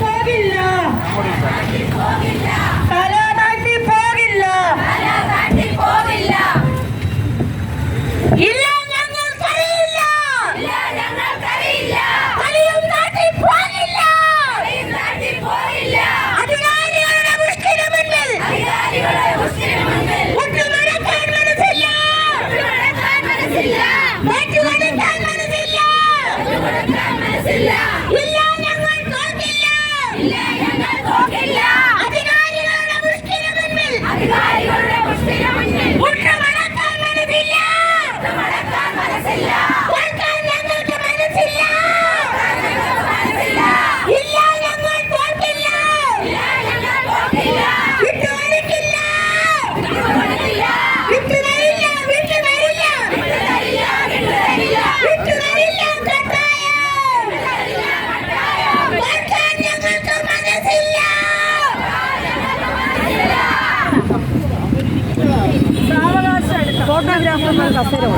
പോകില്ല. ഇല്ല മനസ്സില്ല. മനസ്സില്ല. ഇല്ല 他塞的我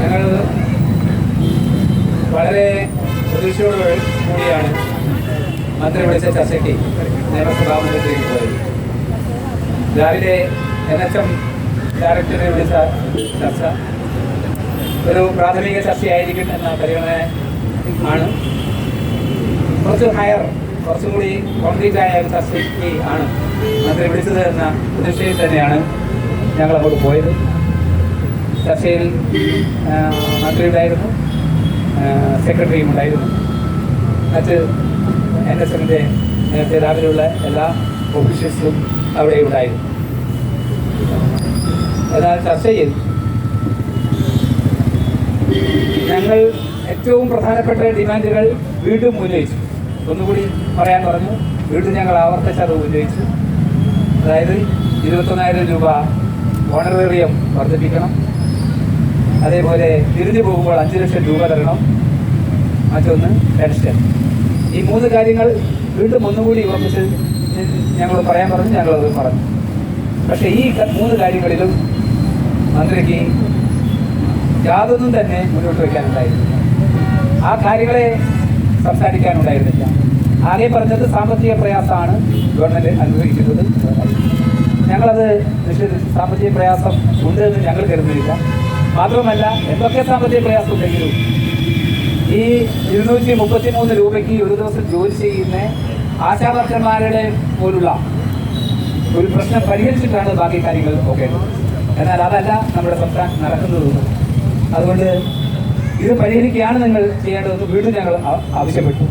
ഞങ്ങൾ വളരെ പ്രതീക്ഷയോട് കൂടിയാണ് മന്ത്രി വിളിച്ച ചർച്ചയ്ക്ക് നിയമസഭാ മന്ദിരത്തിലേക്ക് പോയത് രാവിലെ എൻ എച്ച് എം ഡയറക്ടറെ വിളിച്ച ചർച്ച. ഒരു പ്രാഥമിക ചർച്ചയായിരിക്കും എന്ന പരിഗണന ആണ്. കുറച്ച് ഹയർ കുറച്ചും കൂടി കോൺക്രീറ്റ് ആയ ഒരു ചർച്ചയ്ക്ക് ആണ് മന്ത്രി വിളിച്ചത് എന്ന പ്രതീക്ഷയിൽ തന്നെയാണ് ഞങ്ങൾ അങ്ങോട്ട് പോയത്. ചർച്ചയിൽ മന്ത്രി ഉണ്ടായിരുന്നു സെക്രട്ടറിയും ഉണ്ടായിരുന്നു. മറ്റ് എൻ എസ് എമ്മിന്റെ നേരത്തെ രാവിലെയുള്ള എല്ലാ ഓഫീഷ്യൽസും അവിടെ ഉണ്ടായിരുന്നു. എന്നാൽ ചർച്ചയിൽ ഞങ്ങൾ ഏറ്റവും പ്രധാനപ്പെട്ട ഡിമാൻഡുകൾ വീണ്ടും ഉന്നയിച്ചു. ഒന്നുകൂടി പറയാൻ പറഞ്ഞു വീണ്ടും ഞങ്ങൾ ആവർത്തിച്ചത് ഉന്നയിച്ചു. അതായത് ഇരുപത്തൊന്നായിരം രൂപ ഓണറേറിയം വർദ്ധിപ്പിക്കണം. അതേപോലെ തിരിഞ്ഞു പോകുമ്പോൾ അഞ്ച് ലക്ഷം രൂപ തരണം. മറ്റൊന്ന് പെൻഷൻ ഈ മൂന്ന് കാര്യങ്ങൾ വീണ്ടും ഒന്നുകൂടി ഓർമ്മിച്ച് ഞങ്ങൾ പറയാൻ പറഞ്ഞു ഞങ്ങളത് പറഞ്ഞു പക്ഷെ ഈ മൂന്ന് കാര്യങ്ങളിലും മന്ത്രിക്ക് യാതൊന്നും തന്നെ മുന്നോട്ട് വയ്ക്കാനുണ്ടായിരുന്നില്ല ആ കാര്യങ്ങളെ സംസാരിക്കാനുണ്ടായിരുന്നില്ല. ആകെ പറഞ്ഞത് സാമ്പത്തിക പ്രയാസമാണ് ഗവൺമെന്റ് അനുഭവിക്കുന്നത് ഞങ്ങളത് സാമ്പത്തിക പ്രയാസം ഉണ്ട് എന്ന് ഞങ്ങൾ കരുതുന്നില്ല. മാത്രമല്ല എന്തൊക്കെ സാമ്പത്തിക പ്രയാസം ഉണ്ടെങ്കിലും ഈ ഇരുന്നൂറ്റി മുപ്പത്തി മൂന്ന് രൂപയ്ക്ക് ഒരു ദിവസം ജോലി ചെയ്യുന്ന ആശാവർക്കന്മാരുടെ പോലുള്ള ഒരു പ്രശ്നം പരിഹരിച്ചിട്ടാണ് ബാക്കി കാര്യങ്ങൾ ഓക്കെ എന്നാൽ അതല്ല നമ്മുടെ സംസ്ഥാനം നടക്കുന്നത്. അതുകൊണ്ട് ഇത് പരിഹരിക്കുകയാണ് നിങ്ങൾ ചെയ്യേണ്ടതെന്ന് വീണ്ടും ഞങ്ങൾ ആവശ്യപ്പെട്ടു.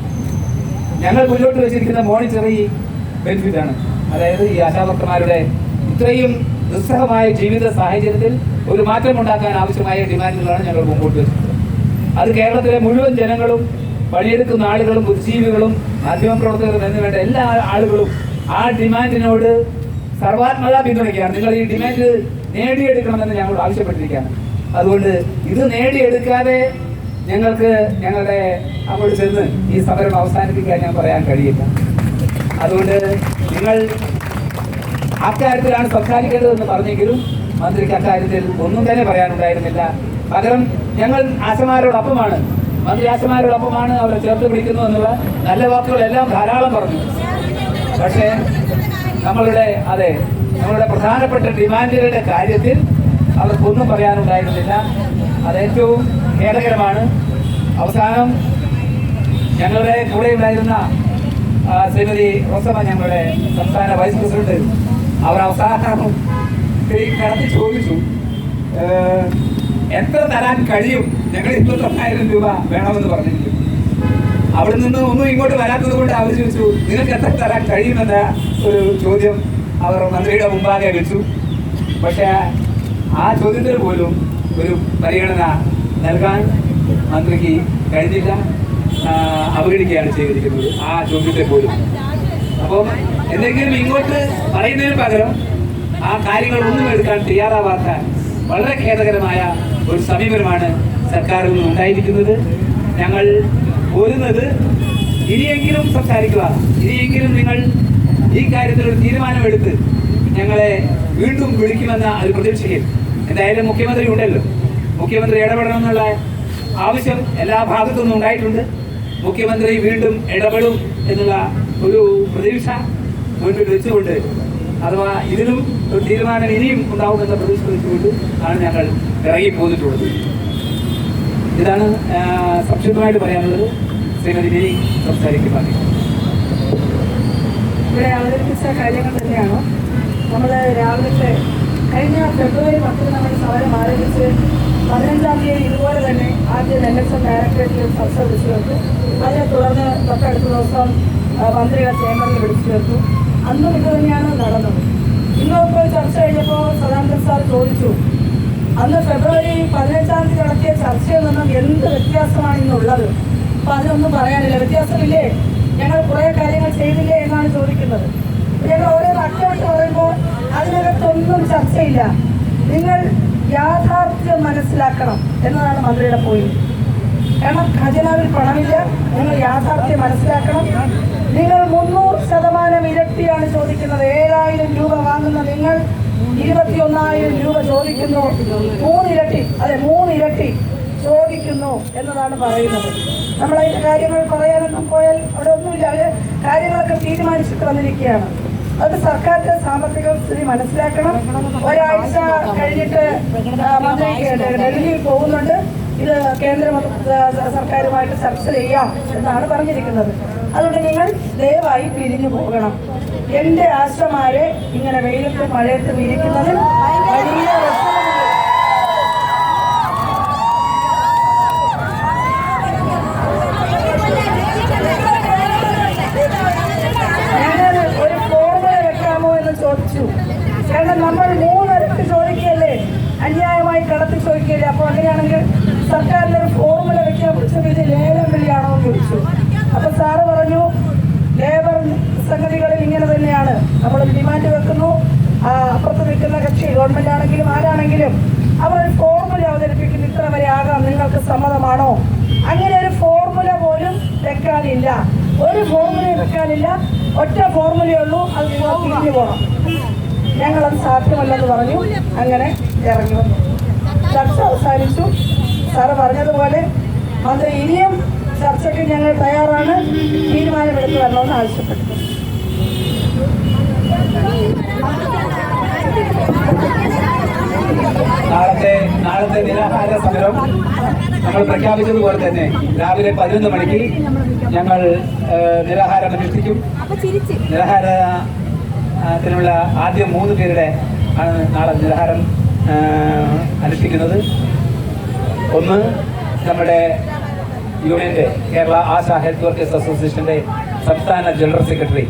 ഞങ്ങൾ മുന്നോട്ട് വെച്ചിരിക്കുന്ന മോണിറ്ററി ബെനിഫിറ്റ് ആണ് അതായത് ഈ ആശാവർക്കന്മാരുടെ ഇത്രയും ദുസ്സഹമായ ജീവിത സാഹചര്യത്തിൽ ഒരു മാറ്റം ഉണ്ടാക്കാൻ ആവശ്യമായ ഡിമാൻഡുകളാണ് ഞങ്ങൾ മുമ്പോട്ട് വെച്ചത് അത് കേരളത്തിലെ മുഴുവൻ ജനങ്ങളും പണിയെടുക്കുന്ന ആളുകളും ബുദ്ധിജീവികളും മാധ്യമപ്രവർത്തകരും എന്ന് വേണ്ട എല്ലാ ആളുകളും ആ ഡിമാൻഡിനോട് സർവാത്മത പിന്തുണയ്ക്കുകയാണ്. നിങ്ങൾ ഈ ഡിമാൻഡ് നേടിയെടുക്കണമെന്ന് ഞങ്ങൾ ആവശ്യപ്പെട്ടിരിക്കുകയാണ്. അതുകൊണ്ട് ഇത് നേടിയെടുക്കാതെ ഞങ്ങൾക്ക് ഞങ്ങളുടെ അങ്ങോട്ട് ചെന്ന് ഈ സമരം അവസാനിപ്പിക്കാൻ ഞാൻ പറയാൻ കഴിയില്ല. അതുകൊണ്ട് നിങ്ങൾ അക്കാര്യത്തിലാണ് സംസാരിക്കേണ്ടതെന്ന് പറഞ്ഞെങ്കിലും മന്ത്രിക്ക് അക്കാര്യത്തിൽ ഒന്നും തന്നെ പറയാനുണ്ടായിരുന്നില്ല. പകരം ഞങ്ങൾ ആശമാരോടൊപ്പമാണ് മന്ത്രി ആശമാരോടൊപ്പമാണ് അവരെ ചേർത്ത് പിടിക്കുന്നു എന്നുള്ള നല്ല വാക്കുകളെല്ലാം ധാരാളം പറഞ്ഞു. പക്ഷേ നമ്മളുടെ അതെ നമ്മളുടെ പ്രധാനപ്പെട്ട ഡിമാൻഡുകളുടെ കാര്യത്തിൽ അവർക്കൊന്നും പറയാനുണ്ടായിരുന്നില്ല. അതേറ്റവും ഖേദകരമാണ്. അവസാനം ഞങ്ങളുടെ കൂടെ ഉണ്ടായിരുന്ന ശ്രീമതി റോസമ്മ ഞങ്ങളുടെ സംസ്ഥാന വൈസ് പ്രസിഡന്റ് അവർ അവസാനം കടത്തി ചോദിച്ചു എത്ര തരാൻ കഴിയും ഞങ്ങൾ ഇരുപത്തൊന്നായിരം രൂപ വേണമെന്ന് പറഞ്ഞിരിക്കും അവിടെ നിന്ന് ഒന്നും ഇങ്ങോട്ട് വരാത്തത് കൊണ്ട് അവർ ചോദിച്ചു നിങ്ങൾക്ക് എത്ര തരാൻ കഴിയുമെന്ന ഒരു ചോദ്യം അവർ മന്ത്രിയുടെ മുമ്പാകെ വെച്ചു. പക്ഷേ ആ ചോദ്യത്തിന് പോലും ഒരു പരിഗണന നൽകാൻ മന്ത്രിക്ക് കഴിഞ്ഞില്ല. അവഗണിക്കുകയാണ് ചെയ്തിരിക്കുന്നത് ആ ചോദ്യത്തെ പോലും. അപ്പം എന്തെങ്കിലും ഇങ്ങോട്ട് പറയുന്നതിന് പകരം ആ കാര്യങ്ങൾ ഒന്നും എടുക്കാൻ തയ്യാറാവാത്ത വളരെ ഖേദകരമായ ഒരു സമീപനമാണ് സർക്കാരിൽ നിന്നുണ്ടായിരിക്കുന്നത് ഞങ്ങൾ പോരുന്നത് ഇനിയെങ്കിലും സംസാരിക്കുക. ഇനിയെങ്കിലും നിങ്ങൾ ഈ കാര്യത്തിൽ ഒരു തീരുമാനമെടുത്ത് ഞങ്ങളെ വീണ്ടും വിളിക്കുമെന്ന ഒരു പ്രതീക്ഷയിൽ എന്തായാലും മുഖ്യമന്ത്രി ഉണ്ടല്ലോ. മുഖ്യമന്ത്രി ഇടപെടണമെന്നുള്ള ആവശ്യം എല്ലാ ഭാഗത്തു നിന്നും ഉണ്ടായിട്ടുണ്ട്. മുഖ്യമന്ത്രി വീണ്ടും ഇടപെടും എന്നുള്ള ഒരു പ്രതീക്ഷ മുൻപിൽ വെച്ചുകൊണ്ട് അഥവാ ഇതിലും ഒരു തീരുമാനം ഇനിയും ഉണ്ടാവുമെന്ന പ്രതീക്ഷ വെച്ചുകൊണ്ട് ആണ് ഞങ്ങൾ ഇറങ്ങി പോന്നിട്ടുള്ളത് ഇതാണ് സംക്ഷിപ്തമായിട്ട് പറയാനുള്ളത് ശ്രീമതി ലിനി സംസാരിക്കും ഇവിടെ അവതരിപ്പിച്ച കാര്യങ്ങൾ തന്നെയാണ്? നമ്മൾ രാവിലത്തെ കഴിഞ്ഞ ഫെബ്രുവരി പത്തിന് നമ്മൾ സമരം ആരംഭിച്ച് പതിനഞ്ചാം തീയതി ഇതുപോലെ തന്നെ ആദ്യം എൻ എസ് എം ഡയറക്ടറേറ്റിൽ ചർച്ച വിളിച്ചു ചേർത്തു. അതിനെ തുടർന്ന് തൊട്ടടുത്ത ദിവസം മന്ത്രിയുടെ ചേംബറിൽ വിളിച്ചു ചേർത്തു. അന്നും ഇത് തന്നെയാണ് നടന്നത് ഇന്നിപ്പോൾ ചർച്ച കഴിഞ്ഞപ്പോൾ സദാനന്ദൻ സാർ ചോദിച്ചു അന്ന് ഫെബ്രുവരി പതിനഞ്ചാം തീയതി നടത്തിയ ചർച്ചയിൽ നിന്നും എന്ത് വ്യത്യാസമാണ് ഇന്നുള്ളത്? അപ്പൊ അതിനൊന്നും പറയാനില്ല. വ്യത്യാസമില്ലേ? ഞങ്ങൾ കുറെ കാര്യങ്ങൾ ചെയ്തില്ലേ എന്നാണ് ചോദിക്കുന്നത്. ഞങ്ങൾ ഓരോ അക്കൗണ്ട് പറയുമ്പോൾ അതിനകത്തൊന്നും ചർച്ചയില്ല. നിങ്ങൾ യാഥാർത്ഥ്യം മനസ്സിലാക്കണം എന്നതാണ് മന്ത്രിയുടെ പോയിന്റ് കാരണം ഖജനാവിൽ പണമില്ല. നിങ്ങൾ യാഥാർത്ഥ്യം മനസ്സിലാക്കണം. നിങ്ങൾ മുന്നൂറ് ശതമാനം ഇരട്ടിയാണ് ചോദിക്കുന്നത്. ഏഴായിരം രൂപ വാങ്ങുന്ന നിങ്ങൾ ഇരുപത്തിയൊന്നായിരം രൂപ ചോദിക്കുന്നു. മൂന്നിരട്ടി അതെ മൂന്നിരട്ടി ചോദിക്കുന്നു എന്നതാണ് പറയുന്നത്. നമ്മൾ അതിന്റെ കാര്യങ്ങൾ പറയാനൊന്നും പോയാൽ അവിടെ ഒന്നുമില്ല. അവർ കാര്യങ്ങളൊക്കെ തീരുമാനിച്ചിട്ട് വന്നിരിക്കുകയാണ് അത് സർക്കാരിന്റെ സാമ്പത്തിക സ്ഥിതി മനസ്സിലാക്കണം. ഒരാഴ്ച കഴിഞ്ഞിട്ട് മന്ത്രി ഡൽഹിയിൽ പോകുന്നുണ്ട്. ഇത് കേന്ദ്ര സർക്കാരുമായിട്ട് ചർച്ച ചെയ്യാം എന്നാണ് പറഞ്ഞിരിക്കുന്നത്. അതുകൊണ്ട് നിങ്ങൾ ദയവായി പിരിഞ്ഞു പോകണം. എന്റെ ആശ്രമാരെ ഇങ്ങനെ വെയിലത്ത് മഴയത്ത് വിരിക്കുന്നതിൽ വലിയ വിഷമമുണ്ട് ഞങ്ങൾ ഒരു ഫോർമുല വെക്കാമോ എന്ന് ചോദിച്ചു കാരണം നമ്മൾ മൂന്നിരട്ടി ചോദിക്കല്ലേ അന്യായമായി കടത്തി ചോദിക്കല്ലേ അപ്പോൾ അങ്ങനെയാണെങ്കിൽ സർക്കാരിന് ഒരു ഫോർമുല വെക്കാൻ വിളിച്ചപ്പോൾ ഇത് ലേലം വിളിയാണോ എന്ന് ചോദിച്ചു അപ്പൊ സാറ് പറഞ്ഞു ലേബർ സംഗതികളിൽ ഇങ്ങനെ തന്നെയാണ് നമ്മൾ ഡിമാൻഡ് വെക്കുന്നു ആ, അപ്പുറത്ത് നിൽക്കുന്ന കക്ഷി ഗവൺമെന്റ് ആണെങ്കിലും ആരാണെങ്കിലും അവർ ഒരു ഫോർമുല അവതരിപ്പിക്കുന്നു ഇത്ര വരെ ആകാം നിങ്ങൾക്ക് സമ്മതമാണോ അങ്ങനെ ഒരു ഫോർമുല പോലും വെക്കാനില്ല ഒരു ഫോർമുല വെക്കാനില്ല ഒറ്റ ഫോർമുലയുള്ളൂ അത് നിങ്ങൾ തിരിഞ്ഞു പോകണം ഞങ്ങളത് സാധ്യമല്ലെന്ന് പറഞ്ഞു. അങ്ങനെ ഇറങ്ങി വന്നു. ചർച്ച അവസാനിച്ചു. സാറ് പറഞ്ഞതുപോലെ മന്ത്രി ഇനിയും ചർച്ചയ്ക്ക് ഞങ്ങൾ തയ്യാറാണ്. തീരുമാനമെടുത്ത് വരണമെന്ന് ആവശ്യപ്പെട്ടു. നാളത്തെ നാളത്തെ നിരാഹാര സമരം നമ്മൾ പ്രഖ്യാപിച്ചതുപോലെ തന്നെ രാവിലെ പതിനൊന്ന് മണിക്ക് ഞങ്ങൾ നിരാഹാരം അനുഷ്ഠിക്കും. നിരാഹാരത്തിനുള്ള ആദ്യം മൂന്ന് പേരുടെ ആണ് നാളെ നിരാഹാരം അനുഷ്ഠിക്കുന്നത്. ഒന്ന് നമ്മുടെ യൂണിയന്റെ കേരള ആശാ ഹെൽത്ത് വർക്കേഴ്സ് അസോസിയേഷന്റെ സംസ്ഥാന general secretary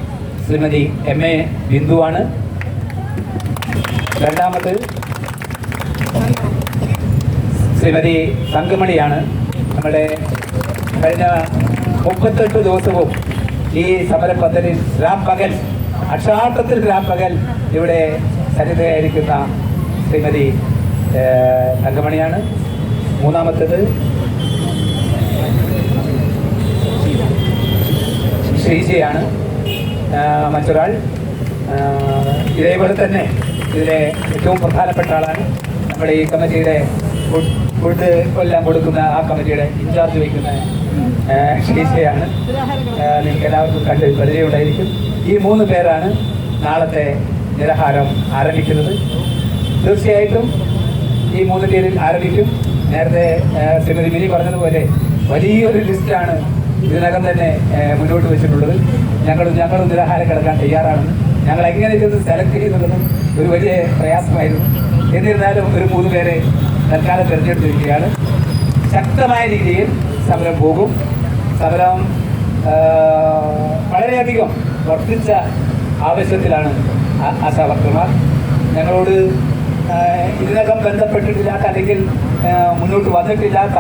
Shrimati M A ബിന്ദുവാണ്. രണ്ടാമത് ശ്രീമതി തങ്കമണിയാണ്. നമ്മുടെ കഴിഞ്ഞ മുപ്പത്തെട്ട് ദിവസവും ഈ സമരപദ്ധതിയിൽ രാം പകൽ അക്ഷാർത്ഥത്തിൽ രാപ്പകൽ ഇവിടെ സന്നിധയായിരിക്കുന്ന ശ്രീമതി തങ്കമണിയാണ്. മൂന്നാമത്തേത് ശ്രീജയാണ്. മറ്റൊരാൾ ഇതേപോലെ തന്നെ ഇതിലെ ഏറ്റവും പ്രധാനപ്പെട്ട ആളാണ് നമ്മുടെ ഈ കമ്മിറ്റിയുടെ ഫുഡ് എല്ലാം കൊടുക്കുന്ന ആ കമ്മിറ്റിയുടെ ഇൻചാർജ് വഹിക്കുന്ന ശ്രീശയാണ് നിങ്ങൾക്ക് എല്ലാവർക്കും കണ്ട് പരിചയമുണ്ടായിരിക്കും. ഈ മൂന്ന് പേരാണ് നാളത്തെ നിരഹാരം ആരംഭിക്കുന്നത്. തീർച്ചയായിട്ടും ഈ മൂന്ന് പേരിൽ ആരംഭിക്കും. നേരത്തെ ശ്രീമതി മിനി പറഞ്ഞതുപോലെ വലിയൊരു ലിസ്റ്റാണ് ഇതിനകം തന്നെ മുന്നോട്ട് വെച്ചിട്ടുള്ളത്. ഞങ്ങൾ ഞങ്ങളും നിരാഹാരം കിടക്കാൻ തയ്യാറാണ്. ഞങ്ങൾ എങ്ങനെ ഇത് സെലക്ട് ചെയ്യുന്നുള്ളതും ഒരു വലിയ പ്രയാസമായിരുന്നു. എന്നിരുന്നാലും ഒരു മൂന്ന് പേരെ തൽക്കാലം തിരഞ്ഞെടുത്തിരിക്കുകയാണ്. ശക്തമായ രീതിയിൽ സമരം പോകും. സമരം വളരെയധികം വർദ്ധിച്ച ആവശ്യത്തിലാണ് ആശാവർക്കർമാർ ഞങ്ങളോട് ഇതിനകം ബന്ധപ്പെട്ടിട്ടില്ലാത്ത അല്ലെങ്കിൽ മുന്നോട്ട് വന്നിട്ടില്ലാത്ത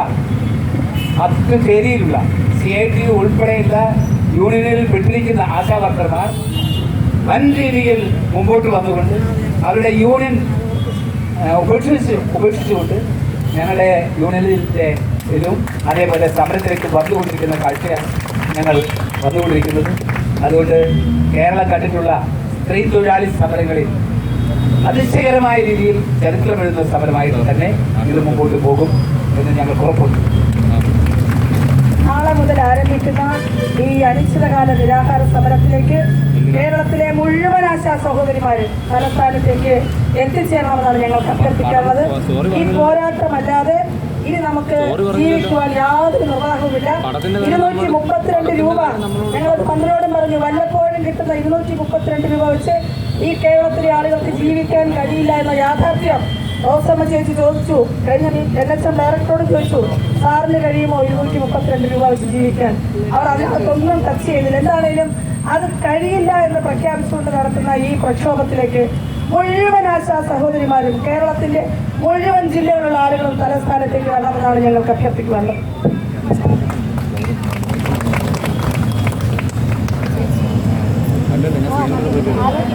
അത്ര ചേരിയിലുള്ള സി ഐ ടി ഉൾപ്പെടെയുള്ള യൂണിയനിൽ പെട്ടിരിക്കുന്ന ആശാവർക്കർമാർ വൻ രീതിയിൽ മുമ്പോട്ട് വന്നുകൊണ്ട് അവരുടെ യൂണിയൻ ഉപേക്ഷിച്ച് ഉപേക്ഷിച്ചുകൊണ്ട് ഞങ്ങളുടെ യൂണിയനിലെ ഇതിലും അതേപോലെ സമരത്തിലേക്ക് വന്നുകൊണ്ടിരിക്കുന്ന കാഴ്ചയാണ് ഞങ്ങൾ വന്നുകൊണ്ടിരിക്കുന്നത്. അതുകൊണ്ട് കേരളം കണ്ടിട്ടുള്ള സ്ത്രീ തൊഴിലാളി സമരങ്ങളിൽ അതിശയകരമായ രീതിയിൽ ചരിത്രമെഴുതുന്ന സമരമായി തന്നെ ഇത് മുമ്പോട്ട് പോകും എന്ന് ഞങ്ങൾ ഉറപ്പുണ്ട്. നാളെ മുതൽ ആരംഭിക്കുന്ന ഈ അനിശ്ചിതകാല നിരാഹാര സമരത്തിലേക്ക് കേരളത്തിലെ മുഴുവൻ ആശാ സഹോദരിമാര് തലസ്ഥാനത്തേക്ക് എത്തിച്ചേരണമെന്നാണ് ഞങ്ങൾക്ക് അഭ്യർത്ഥിക്കാനുള്ളത് ഈ പോരാട്ടമല്ലാതെ ഇനി നമുക്ക് ജീവിക്കുവാൻ യാതൊരു നിർവാഹവുമില്ല. ഇരുന്നൂറ്റി മുപ്പത്തിരണ്ട് രൂപ. ഞങ്ങളത് മന്ത്രിയോടും പറഞ്ഞു വല്ലപ്പോഴും കിട്ടുന്ന ഇരുന്നൂറ്റി മുപ്പത്തിരണ്ട് രൂപ വെച്ച് ഈ കേരളത്തിലെ ആളുകൾക്ക് ജീവിക്കാൻ കഴിയില്ല എന്ന യാഥാർത്ഥ്യം റോസമ്മ ചേച്ചി ചോദിച്ചു. കഴിഞ്ഞ എൻ എച്ച് എം ഡയറക്ടറോട് ചോദിച്ചു സാറിന് കഴിയുമോ ഇരുന്നൂറ്റി മുപ്പത്തിരണ്ട് രൂപ വെച്ച് ജീവിക്കാൻ? അവർ അതിനകത്തൊന്നും ടച്ച് ചെയ്തില്ല. എന്താണേലും അത് കഴിയില്ല എന്ന് പ്രഖ്യാപിച്ചുകൊണ്ട് നടത്തുന്ന ഈ പ്രക്ഷോഭത്തിലേക്ക് മുഴുവൻ ആശാ സഹോദരിമാരും കേരളത്തിന്റെ മുഴുവൻ ജില്ലകളിലുള്ള ആളുകളും തലസ്ഥാനത്തേക്ക് വരണമെന്നാണ് ഞങ്ങൾക്ക് അഭ്യർത്ഥിക്കുവാനുള്ളത്. ആരോഗ്യമന്ത്രി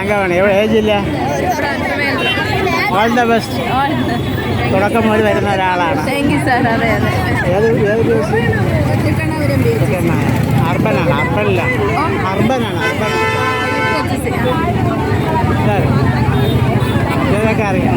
തങ്കമണി. എവിടെ? ഏത് ജില്ല? ഓൾ ദ ബെസ്റ്റ് തുടക്കം മുതൽ വരുന്ന ഒരാളാണ്. ഏത് ഏത് ദിവസം അർബനാണ് അർബനില്ല അർബനാണ് അർബൻ ഇതൊക്കെ അറിയാം.